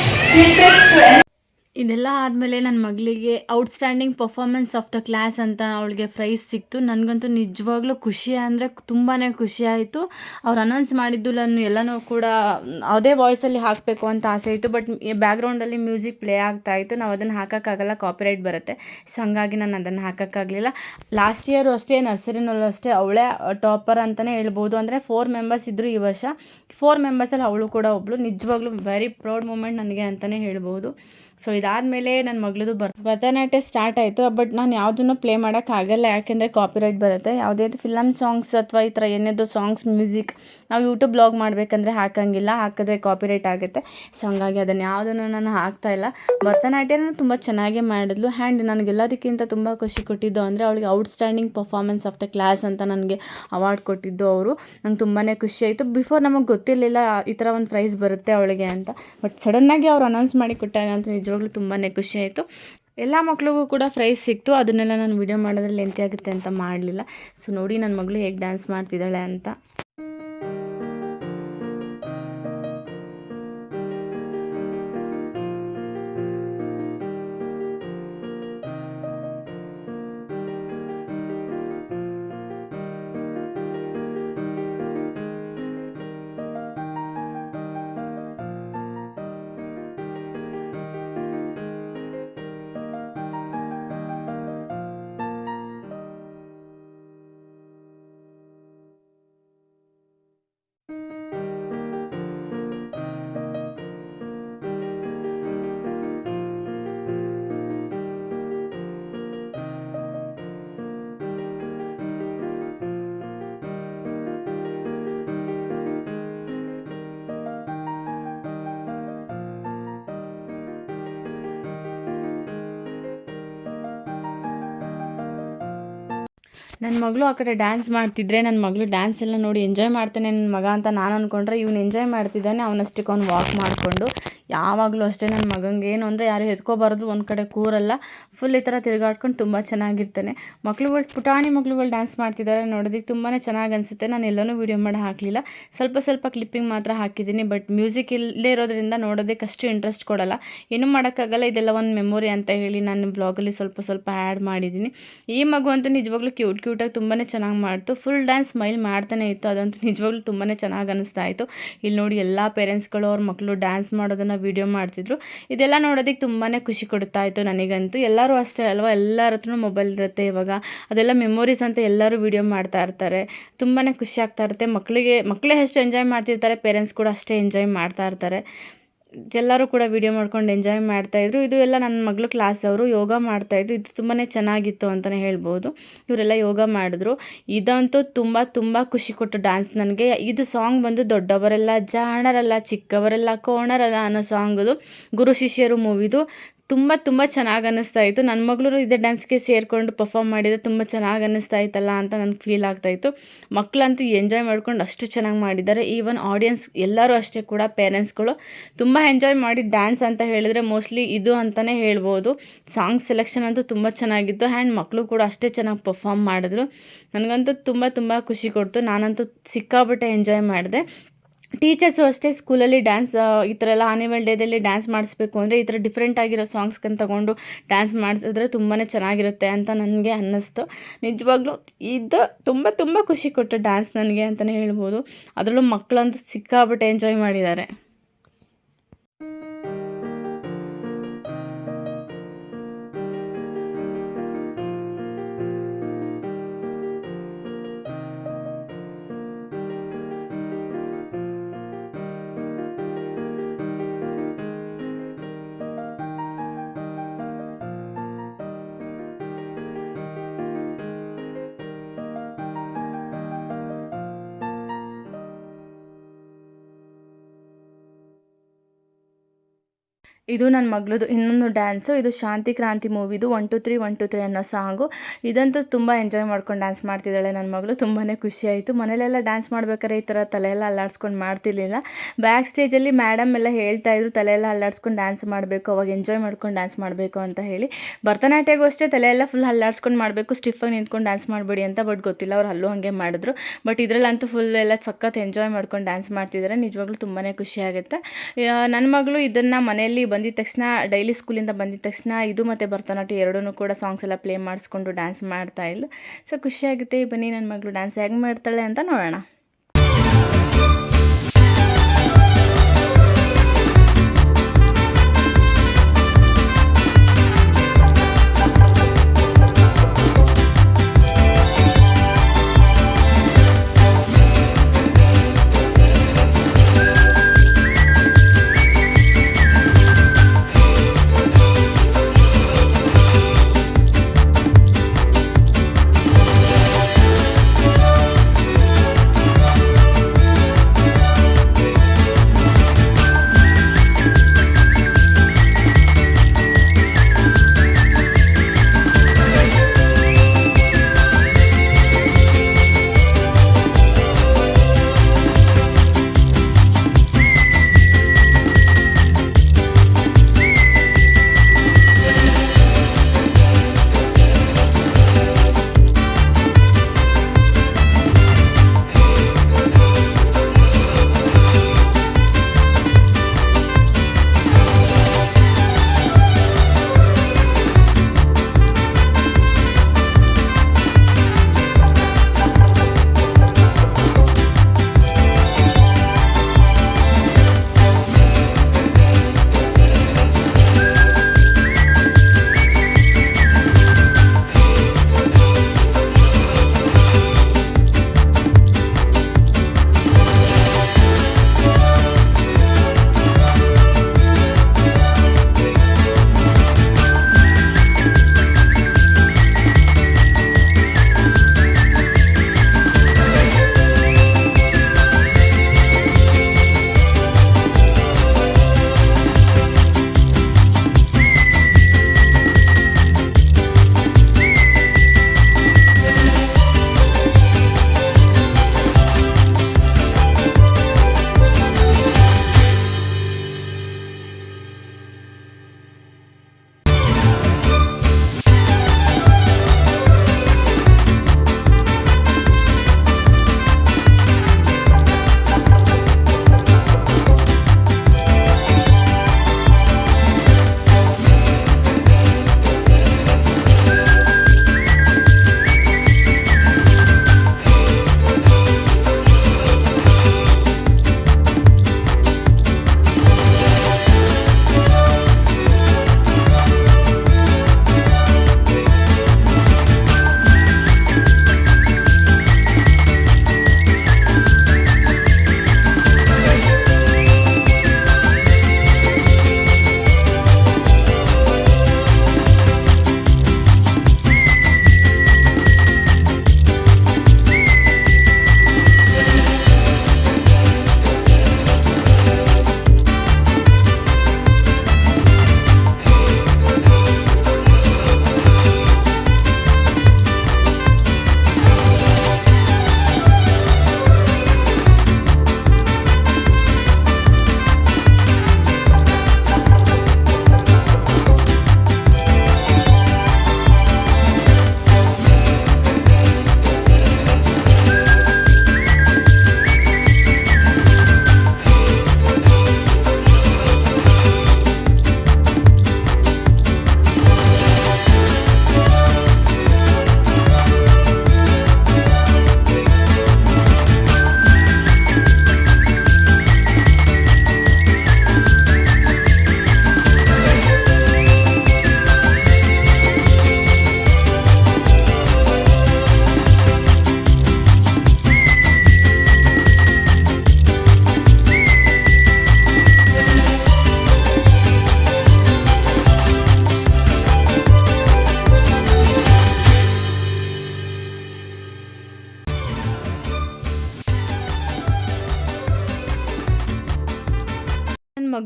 trips to ಇದೆಲ್ಲ ಆದಮೇಲೆ ನನ್ನ ಮಗಳಿಗೆ outstanding performance of the class ಅಂತ ಅವಳಿಗೆ ಪ್ರೈಸ್ ಸಿಕ್ತು. ನನಗಂತೂ ನಿಜವಾಗ್ಲೂ ಖುಷಿ ಅಂದರೆ ತುಂಬಾ ಖುಷಿ ಆಯಿತು. ಅವ್ರು ಅನೌನ್ಸ್ ಮಾಡಿದ್ದು ನಾನು ಎಲ್ಲನೂ ಕೂಡ ಅದೇ ವಾಯ್ಸಲ್ಲಿ ಹಾಕಬೇಕು ಅಂತ ಆಸೆ ಇತ್ತು. ಬಟ್ ಬ್ಯಾಕ್ಗ್ರೌಂಡಲ್ಲಿ ಮ್ಯೂಸಿಕ್ ಪ್ಲೇ ಆಗ್ತಾ ಇತ್ತು. ನಾವು ಅದನ್ನು ಹಾಕೋಕ್ಕಾಗಲ್ಲ ಕಾಪಿರೈಟ್ ಬರುತ್ತೆ. ಸೊ ಹಂಗಾಗಿ ನಾನು ಅದನ್ನು ಹಾಕೋಕ್ಕಾಗಲಿಲ್ಲ. ಲಾಸ್ಟ್ ಇಯರು ಅಷ್ಟೇ, ನರ್ಸರಿನಲ್ಲೂ ಅಷ್ಟೇ ಅವಳೇ ಟಾಪರ್ ಅಂತಲೇ ಹೇಳ್ಬೋದು. ಅಂದರೆ ಫೋರ್ ಮೆಂಬರ್ಸ್ ಇದ್ದರು ಈ ವರ್ಷ. ಫೋರ್ ಮೆಂಬರ್ಸಲ್ಲಿ ಅವಳು ಕೂಡ ಒಬ್ಬಳು ನಿಜವಾಗ್ಲೂ ವೆರಿ ಪ್ರೌಡ್ ಮೂಮೆಂಟ್ ನನಗೆ ಅಂತಲೇ ಹೇಳ್ಬೋದು. ಸೊ ಇದಾದಮೇಲೆ ನನ್ನ ಮಗಳದು ಬರ್ ಭರತನಾಟ್ಯ ಸ್ಟಾರ್ಟ್ ಆಯಿತು. ಬಟ್ ನಾನು ಯಾವುದನ್ನು ಪ್ಲೇ ಮಾಡೋಕ್ಕಾಗಲ್ಲ ಯಾಕೆಂದರೆ ಕಾಪಿರೈಟ್ ಬರುತ್ತೆ. ಯಾವುದೇ ಫಿಲಮ್ ಸಾಂಗ್ಸ್ ಅಥವಾ ಈ ಥರ ಏನೇದು ಸಾಂಗ್ಸ್ ಮ್ಯೂಸಿಕ್ ನಾವು ಯೂಟ್ಯೂಬ್ ಬ್ಲಾಗ್ ಮಾಡಬೇಕಂದ್ರೆ ಹಾಕಂಗಿಲ್ಲ. ಹಾಕಿದ್ರೆ ಕಾಪಿರೈಟ್ ಆಗುತ್ತೆ. ಸೊ ಹಂಗಾಗಿ ಅದನ್ನು ಯಾವುದನ್ನು ನಾನು ಹಾಕ್ತಾ ಇಲ್ಲ. ಭರತನಾಟ್ಯನ ತುಂಬ ಚೆನ್ನಾಗೇ ಮಾಡಿದ್ಲು. ಆ್ಯಂಡ್ ನನಗೆಲ್ಲದಕ್ಕಿಂತ ತುಂಬ ಖುಷಿ ಕೊಟ್ಟಿದ್ದು ಅಂದರೆ ಅವಳಿಗೆ outstanding performance of the class ಅಂತ ನನಗೆ ಅವಾರ್ಡ್ ಕೊಟ್ಟಿದ್ದು ಅವರು. ನಂಗೆ ತುಂಬಾ ಖುಷಿ ಆಯಿತು. ಬಿಫೋರ್ ನಮಗೆ ಗೊತ್ತಿರಲಿಲ್ಲ ಈ ಥರ ಒಂದು ಪ್ರೈಸ್ ಬರುತ್ತೆ ಅವಳಿಗೆ ಅಂತ. ಬಟ್ ಸಡನ್ನಾಗಿ ಅವ್ರು ಅನೌನ್ಸ್ ಮಾಡಿ ಕೊಟ್ಟಾಗ ಅಂತ ನಿಜವಾಗ್ಲೂ ತುಂಬಾ ಖುಷಿ ಆಯಿತು. ಎಲ್ಲ ಮಕ್ಳಿಗೂ ಕೂಡ ಪ್ರೈಸ್ ಸಿಕ್ತು. ಅದನ್ನೆಲ್ಲ ನಾನು ವಿಡಿಯೋ ಮಾಡೋದ್ರಲ್ಲಿ ಲೆಂತಿ ಆಗುತ್ತೆ ಅಂತ ಮಾಡಲಿಲ್ಲ. ಸೊ ನೋಡಿ ನನ್ನ ಮಗಳು ಹೇಗೆ ಡ್ಯಾನ್ಸ್ ಮಾಡ್ತಿದ್ದಾಳೆ ಅಂತ. ನನ್ನ ಮಗಳು ಆ ಕಡೆ ಡ್ಯಾನ್ಸ್ ಮಾಡ್ತಿದ್ರೆ ನನ್ನ ಮಗಳು ಡ್ಯಾನ್ಸ್ ಎಲ್ಲ ನೋಡಿ ಎಂಜಾಯ್ ಮಾಡ್ತಾನೆ ನನ್ನ ಮಗ ಅಂತ ನಾನು ಅಂದ್ಕೊಂಡ್ರೆ ಇವ್ನು ಎಂಜಾಯ್ ಮಾಡ್ತಿದ್ದಾನೆ, ಅವನಷ್ಟಕ್ಕೆ ಅವ್ನು ವಾಕ್ ಮಾಡಿಕೊಂಡು. ಯಾವಾಗಲೂ ಅಷ್ಟೇ ನನ್ನ ಮಗಂಗೆ. ಏನು ಅಂದರೆ ಯಾರು ಎತ್ಕೋಬಾರ್ದು, ಒಂದು ಕಡೆ ಕೂರಲ್ಲ. ಫುಲ್ ಈ ಥರ ತಿರುಗಾಡ್ಕೊಂಡು ತುಂಬ ಚೆನ್ನಾಗಿರ್ತಾನೆ. ಮಕ್ಳುಗಳು, ಪುಟಾಣಿ ಮಕ್ಳುಗಳು ಡ್ಯಾನ್ಸ್ ಮಾಡ್ತಿದ್ದಾರೆ ನೋಡೋದಕ್ಕೆ ತುಂಬಾ ಚೆನ್ನಾಗಿ ಅನಿಸುತ್ತೆ. ನಾನು ಎಲ್ಲನೂ ವೀಡಿಯೋ ಮಾಡಿ ಹಾಕಲಿಲ್ಲ. ಸ್ವಲ್ಪ ಸ್ವಲ್ಪ ಕ್ಲಿಪ್ಪಿಂಗ್ ಮಾತ್ರ ಹಾಕಿದ್ದೀನಿ ಬಟ್ ಮ್ಯೂಸಿಕ್ ಇಲ್ಲದೇ ಇರೋದ್ರಿಂದ ನೋಡೋದಕ್ಕೆ ಅಷ್ಟು ಇಂಟ್ರೆಸ್ಟ್ ಕೊಡಲ್ಲ. ಏನೂ ಮಾಡೋಕ್ಕಾಗಲ್ಲ, ಇದೆಲ್ಲ ಒಂದು ಮೆಮೊರಿ ಅಂತ ಹೇಳಿ ನಾನು ಬ್ಲಾಗಲ್ಲಿ ಸ್ವಲ್ಪ ಸ್ವಲ್ಪ ಆ್ಯಡ್ ಮಾಡಿದ್ದೀನಿ. ಈ ಮಗು ಅಂತೂ ನಿಜವಾಗ್ಲೂ ಕ್ಯೂಟ್ ಕ್ಯೂಟಾಗಿ ತುಂಬಾ ಚೆನ್ನಾಗಿ ಮಾಡ್ತು. ಫುಲ್ ಡ್ಯಾನ್ಸ್ ಸ್ಮೈಲ್ ಮಾಡ್ತಾನೆ ಇತ್ತು. ಅದಂತೂ ನಿಜವಾಗ್ಲೂ ತುಂಬಾ ಚೆನ್ನಾಗಿ ಅನಿಸ್ತಾ ಇತ್ತು. ಇಲ್ಲಿ ನೋಡಿ ಎಲ್ಲ ಪೇರೆಂಟ್ಸ್ಗಳು ಅವ್ರ ಮಕ್ಕಳು ಡ್ಯಾನ್ಸ್ ಮಾಡೋದನ್ನು ವೀಡಿಯೋ ಮಾಡ್ತಿದ್ರು. ಇದೆಲ್ಲ ನೋಡೋದಕ್ಕೆ ತುಂಬಾ ಖುಷಿ ಕೊಡ್ತಾ ಇತ್ತು ನನಗಂತೂ. ಎಲ್ಲರೂ ಅಷ್ಟೇ ಅಲ್ವಾ? ಎಲ್ಲರ ಹತ್ರನೂ ಮೊಬೈಲ್ ಇರುತ್ತೆ ಇವಾಗ. ಅದೆಲ್ಲ ಮೆಮೊರೀಸ್ ಅಂತ ಎಲ್ಲರೂ ವೀಡಿಯೋ ಮಾಡ್ತಾ ಇರ್ತಾರೆ. ತುಂಬಾ ಖುಷಿ ಆಗ್ತಾ ಇರುತ್ತೆ. ಮಕ್ಕಳಿಗೆ ಮಕ್ಕಳೇ ಎಷ್ಟು ಎಂಜಾಯ್ ಮಾಡ್ತಿರ್ತಾರೆ. ಪೇರೆಂಟ್ಸ್ ಕೂಡ ಅಷ್ಟೇ ಎಂಜಾಯ್ ಮಾಡ್ತಾ ಇರ್ತಾರೆ. ಎಲ್ಲರೂ ಕೂಡ ವಿಡಿಯೋ ಮಾಡ್ಕೊಂಡು ಎಂಜಾಯ್ ಮಾಡ್ತಾಯಿದ್ರು ಇದು ಎಲ್ಲ ನನ್ನ ಮಗಳು ಕ್ಲಾಸ್ ಅವರು ಯೋಗ ಮಾಡ್ತಾಯಿದ್ರು ಇದು ತುಂಬಾ ಚೆನ್ನಾಗಿತ್ತು ಅಂತಲೇ ಹೇಳ್ಬೋದು. ಇವರೆಲ್ಲ ಯೋಗ ಮಾಡಿದ್ರು. ಇದಂತೂ ತುಂಬ ತುಂಬ ಖುಷಿ ಕೊಟ್ಟು ಡ್ಯಾನ್ಸ್ ನನಗೆ. ಇದು ಸಾಂಗ್ ಬಂದು ದೊಡ್ಡವರೆಲ್ಲ ಜಾಣರಲ್ಲ, ಚಿಕ್ಕವರೆಲ್ಲ ಕೋಣರಲ್ಲ ಅನ್ನೋ ಸಾಂಗದು ಗುರು ಶಿಷ್ಯರು ಮೂವಿದು ತುಂಬ ತುಂಬ ಚೆನ್ನಾಗಿ ಅನ್ನಿಸ್ತಾ ಇತ್ತು. ನನ್ನ ಮಗಳೂ ಇದೇ ಡ್ಯಾನ್ಸ್ಗೆ ಸೇರಿಕೊಂಡು ಪರ್ಫಾಮ್ ಮಾಡಿದರೆ ತುಂಬ ಚೆನ್ನಾಗಿ ಅನ್ನಿಸ್ತಾ ಇತ್ತಲ್ಲ ಅಂತ ನನಗೆ ಫೀಲ್ ಆಗ್ತಾಯಿತ್ತು ಮಕ್ಕಳಂತೂ ಎಂಜಾಯ್ ಮಾಡ್ಕೊಂಡು ಅಷ್ಟು ಚೆನ್ನಾಗಿ ಮಾಡಿದ್ದಾರೆ. ಈವನ್ ಆಡಿಯನ್ಸ್ ಎಲ್ಲರೂ ಅಷ್ಟೇ ಕೂಡ ಪೇರೆಂಟ್ಸ್ಗಳು ತುಂಬ ಎಂಜಾಯ್ ಮಾಡಿ ಡ್ಯಾನ್ಸ್ ಅಂತ ಹೇಳಿದ್ರೆ ಮೋಸ್ಟ್ಲಿ ಇದು ಅಂತಲೇ ಹೇಳ್ಬೋದು. ಸಾಂಗ್ ಸೆಲೆಕ್ಷನ್ ಅಂತೂ ತುಂಬ ಚೆನ್ನಾಗಿತ್ತು. ಆ್ಯಂಡ್ ಮಕ್ಕಳು ಕೂಡ ಅಷ್ಟೇ ಚೆನ್ನಾಗಿ ಪರ್ಫಾಮ್ ಮಾಡಿದ್ರು. ನನಗಂತೂ ತುಂಬ ತುಂಬ ಖುಷಿ ಕೊಡ್ತು. ನಾನಂತೂ ಸಿಕ್ಕಾಪಟ್ಟೆ ಎಂಜಾಯ್ ಮಾಡಿದೆ. ಟೀಚರ್ಸು ಅಷ್ಟೇ ಸ್ಕೂಲಲ್ಲಿ ಡ್ಯಾನ್ಸ್ ಈ ಥರ ಎಲ್ಲ ಆನಿವಲ್ ಡೇದಲ್ಲಿ ಡ್ಯಾನ್ಸ್ ಮಾಡಿಸ್ಬೇಕು ಅಂದರೆ ಈ ಥರ ಡಿಫ್ರೆಂಟ್ ಆಗಿರೋ ಸಾಂಗ್ಸ್ಗನ್ನು ತಗೊಂಡು ಡ್ಯಾನ್ಸ್ ಮಾಡಿಸಿದ್ರೆ ತುಂಬಾ ಚೆನ್ನಾಗಿರುತ್ತೆ ಅಂತ ನನಗೆ ಅನ್ನಿಸ್ತು. ನಿಜವಾಗ್ಲೂ ಇದು ತುಂಬ ತುಂಬ ಖುಷಿ ಕೊಟ್ಟು ಡ್ಯಾನ್ಸ್ ನನಗೆ ಅಂತಲೇ ಹೇಳ್ಬೋದು. ಅದರಲ್ಲೂ ಮಕ್ಕಳಂತೂ ಸಿಕ್ಕಾಪಟ್ಟೆ ಎಂಜಾಯ್ ಮಾಡಿದ್ದಾರೆ. ಇದು ನನ್ನ ಮಗಳದು ಇನ್ನೊಂದು ಡ್ಯಾನ್ಸು ಇದು Shanti Kranti ಮೂವಿದು one two three one two three ಅನ್ನೋ ಸಾಂಗು ಇದಂತೂ ತುಂಬ ಎಂಜಾಯ್ ಮಾಡ್ಕೊಂಡು ಡ್ಯಾನ್ಸ್ ಮಾಡ್ತಿದ್ದಾಳೆ ನನ್ನ ಮಗಳು. ತುಂಬಾ ಖುಷಿ ಆಯಿತು. ಮನೇಲೆಲ್ಲ ಡ್ಯಾನ್ಸ್ ಮಾಡ್ಬೇಕಾದ್ರೆ ಈ ಥರ ತಲೆಯೆಲ್ಲ ಅಲ್ಲಾಡ್ಸ್ಕೊಂಡು ಮಾಡ್ತಿರ್ಲಿಲ್ಲ. ಬ್ಯಾಕ್ ಸ್ಟೇಜಲ್ಲಿ ಮೇಡಮ್ ಎಲ್ಲ ಹೇಳ್ತಾ ಇದ್ರು, ತಲೆಯೆಲ್ಲ ಅಲ್ಲಾಡ್ಸ್ಕೊಂಡು ಡ್ಯಾನ್ಸ್ ಮಾಡಬೇಕು, ಅವಾಗ ಎಂಜಾಯ್ ಮಾಡ್ಕೊಂಡು ಡ್ಯಾನ್ಸ್ ಮಾಡಬೇಕು ಅಂತ ಹೇಳಿ. ಭರತನಾಟ್ಯಗೂ ಅಷ್ಟೇ ತಲೆ ಎಲ್ಲ ಫುಲ್ ಅಲ್ಲಾಡ್ಸ್ಕೊಂಡು ಮಾಡಬೇಕು ಸ್ಟಿಫಾಗಿ ನಿಂತ್ಕೊಂಡು ಡ್ಯಾನ್ಸ್ ಮಾಡಬೇಡಿ ಅಂತ ಬಟ್ ಗೊತ್ತಿಲ್ಲ. ಅವ್ರು ಅಲ್ಲೂ ಹಾಗೆ ಮಾಡಿದ್ರು. ಬಟ್ ಇದರಲ್ಲಂತೂ ಫುಲ್ ಎಲ್ಲ ಸಖತ್ ಎಂಜಾಯ್ ಮಾಡ್ಕೊಂಡು ಡ್ಯಾನ್ಸ್ ಮಾಡ್ತಿದ್ದಾರೆ. ನಿಜವಾಗ್ಲೂ ತುಂಬಾ ಖುಷಿ ಆಗುತ್ತೆ. ನನ್ನ ಮಗಳು ಇದನ್ನು ಮನೆಯಲ್ಲಿ ಬಂದಿದ ತಕ್ಷಣ ಡೈಲಿ ಸ್ಕೂಲಿಂದ ಬಂದಿದ ತಕ್ಷಣ ಇದು ಮತ್ತು ಭರತನಾಟ್ಯ ಎರಡೂ ಕೂಡ ಸಾಂಗ್ಸ್ ಎಲ್ಲ ಪ್ಲೇ ಮಾಡಿಸ್ಕೊಂಡು ಡ್ಯಾನ್ಸ್ ಮಾಡ್ತಾ ಇಲ್ಲ. ಸೊ ಖುಷಿಯಾಗುತ್ತೆ ಬನ್ನಿ ನನ್ನ ಮಗಳು ಡ್ಯಾನ್ಸ್ ಹೇಗೆ ಮಾಡ್ತಾಳೆ ಅಂತ ನೋಡೋಣ.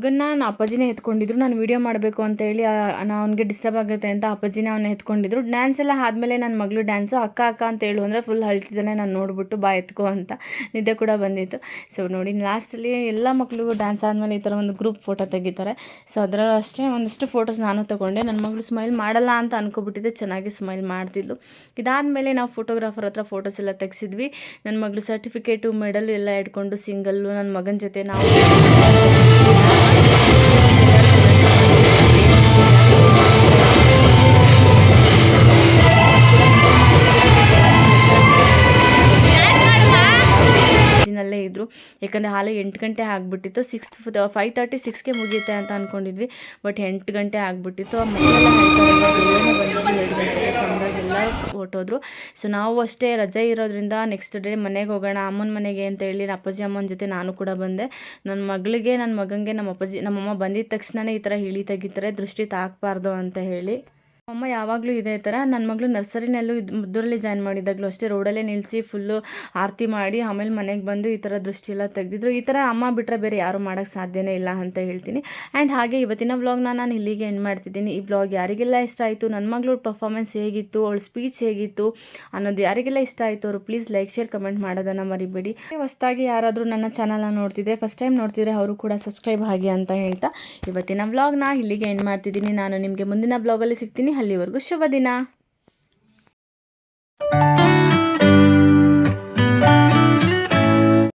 ಮಗನ್ನ ನನ್ನ ಅಪ್ಪಾಜಿನೇ ಎತ್ಕೊಂಡಿದ್ರು, ನಾನು ವೀಡಿಯೋ ಮಾಡಬೇಕು ಅಂತೇಳಿ ನಾನು ಅವ್ನಿಗೆ ಡಿಸ್ಟರ್ಬ್ ಆಗುತ್ತೆ ಅಂತ ಅಪ್ಪಾಜಿನೇ ಅವನ್ನ ಎತ್ಕೊಂಡಿದ್ರು. ಡ್ಯಾನ್ಸ್ ಎಲ್ಲ ಆದಮೇಲೆ ನನ್ನ ಮಗಳು ಡ್ಯಾನ್ಸು ಅಕ್ಕ ಅಕ್ಕ ಅಂತ ಹೇಳು ಅಂದರೆ ಫುಲ್ ಅಳ್ತಿದ್ದಾನೆ, ನಾನು ನೋಡಿಬಿಟ್ಟು ಬಾ ಎತ್ಕೋ ಅಂತ ನಿದ್ದೆ ಕೂಡ ಬಂದಿತ್ತು. ಸೊ ನೋಡಿ ಲಾಸ್ಟಲ್ಲಿ ಎಲ್ಲ ಮಕ್ಕಳು ಡ್ಯಾನ್ಸ್ ಆದಮೇಲೆ ಈ ಥರ ಒಂದು ಗ್ರೂಪ್ ಫೋಟೋ ತೆಗಿತಾರೆ. ಸೊ ಅದರಲ್ಲೂ ಅಷ್ಟೇ ಒಂದಷ್ಟು ಫೋಟೋಸ್ ನಾನು ತೊಗೊಂಡೆ. ನನ್ನ ಮಗಳು ಸ್ಮೈಲ್ ಮಾಡಲ್ಲ ಅಂತ ಅನ್ಕೊಬಿಟ್ಟಿದ್ದೆ, ಚೆನ್ನಾಗಿ ಸ್ಮೈಲ್ ಮಾಡ್ತಿದ್ಲು. ಇದಾದಮೇಲೆ ನಾವು ಫೋಟೋಗ್ರಾಫರ್ ಹತ್ರ ಫೋಟೋಸ್ ಎಲ್ಲ ತೆಗೆಸಿದ್ವಿ. ನನ್ನ ಮಗಳು ಸರ್ಟಿಫಿಕೇಟು ಮೆಡಲ್ ಎಲ್ಲ ಇಟ್ಕೊಂಡು ಸಿಂಗಲ್ಲು ನನ್ನ ಮಗನ ಜೊತೆ ನಾವು ಯಾಕಂದರೆ ಹಾಲೆ ಎಂಟು ಗಂಟೆ ಆಗಿಬಿಟ್ಟಿತ್ತು ಸಿಕ್ಸ್ ಫೈವ್ ತರ್ಟಿ ಸಿಕ್ಸ್ಗೆ ಮುಗಿಯುತ್ತೆ ಅಂತ ಅಂದ್ಕೊಂಡಿದ್ವಿ ಬಟ್ ಎಂಟು ಗಂಟೆ ಆಗಿಬಿಟ್ಟಿತ್ತು. ಆ ಮಕ್ಕಳೆಲ್ಲ ಹೊಟ್ಟೋದ್ರು ಸೊ ನಾವು ಅಷ್ಟೇ ರಜೆ ಇರೋದ್ರಿಂದ ನೆಕ್ಸ್ಟ್ ಡೇ ಮನೆಗೆ ಹೋಗೋಣ, ಅಮ್ಮನ ಮನೆಗೆ ಅಂತ ಹೇಳಿ ಅಪ್ಪಾಜಿ ಅಮ್ಮನ ಜೊತೆ ನಾನು ಕೂಡ ಬಂದೆ. ನನ್ನ ಮಗಳಿಗೆ ನನ್ನ ಮಗನಿಗೆ ನಮ್ಮ ಅಪ್ಪಾಜಿ, ನಮ್ಮಮ್ಮ ಬಂದಿದ್ದ ತಕ್ಷಣನೇ ಈ ಥರ ಇಳಿ ತೆಗಿತಾರೆ, ದೃಷ್ಟಿ ತಾಕಬಾರ್ದು ಅಂತ ಹೇಳಿ. ಅಮ್ಮ ಯಾವಾಗಲೂ ಇದೇ ಥರ. ನನ್ನ ಮಗಳು ನರ್ಸರಿನಲ್ಲೂ ಇದು ಮದ್ದೂರಲ್ಲಿ ಜಾಯ್ನ್ ಮಾಡಿದಾಗಲೂ ಅಷ್ಟೇ. ರೋಡಲ್ಲೇ ನಿಲ್ಲಿಸಿ ಫುಲ್ಲು ಆರತಿ ಮಾಡಿ ಆಮೇಲೆ ಮನೆಗೆ ಬಂದು ಈ ಥರ ದೃಷ್ಟಿ ಎಲ್ಲ ತೆಗೆದಿದ್ರು. ಈ ಥರ ಅಮ್ಮ ಬಿಟ್ಟರೆ ಬೇರೆ ಯಾರೂ ಮಾಡೋಕ್ಕೆ ಸಾಧ್ಯನೇ ಇಲ್ಲ ಅಂತ ಹೇಳ್ತೀನಿ. ಆ್ಯಂಡ್ ಹಾಗೆ ಇವತ್ತಿನ ವ್ಲಾಗ್ನ ನಾನು ಇಲ್ಲಿಗೆ ಎಂಡ್ ಮಾಡ್ತಿದ್ದೀನಿ. ಈ ವ್ಲಾಗ್ ಯಾರಿಗೆಲ್ಲ ಇಷ್ಟ ಆಯಿತು ನನ್ನ ಮಗಳು ಪರ್ಫಾರ್ಮೆನ್ಸ್ ಹೇಗಿತ್ತು, ಅವಳ ಸ್ಪೀಚ್ ಹೇಗಿತ್ತು ಅನ್ನೋದು ಯಾರಿಗೆಲ್ಲ ಇಷ್ಟ ಆಯಿತು ಅವರು ಪ್ಲೀಸ್ ಲೈಕ್, ಶೇರ್, ಕಮೆಂಟ್ ಮಾಡೋದನ್ನು ಮರಿಬೇಡಿ. ಹೊಸದಾಗಿ ಯಾರಾದರೂ ನನ್ನ ಚಾನಲ್ನ ನೋಡ್ತಿದ್ರೆ ಫಸ್ಟ್ ಟೈಮ್ ನೋಡ್ತಿದ್ರೆ ಅವರು ಕೂಡ ಸಬ್ಸ್ಕ್ರೈಬ್ ಆಗಿ ಅಂತ ಹೇಳ್ತಾ ಇವತ್ತಿನ ವ್ಲಾಗ್ನ ಇಲ್ಲಿಗೆ ಎಂಡ್ ಮಾಡ್ತಿದ್ದೀನಿ. ನಾನು ನಿಮಗೆ ಮುಂದಿನ ಬ್ಲಾಗಲ್ಲಿ ಸಿಗ್ತೀನಿ. ಅಲ್ಲಿವರೆಗೂ ಶುಭ ದಿನ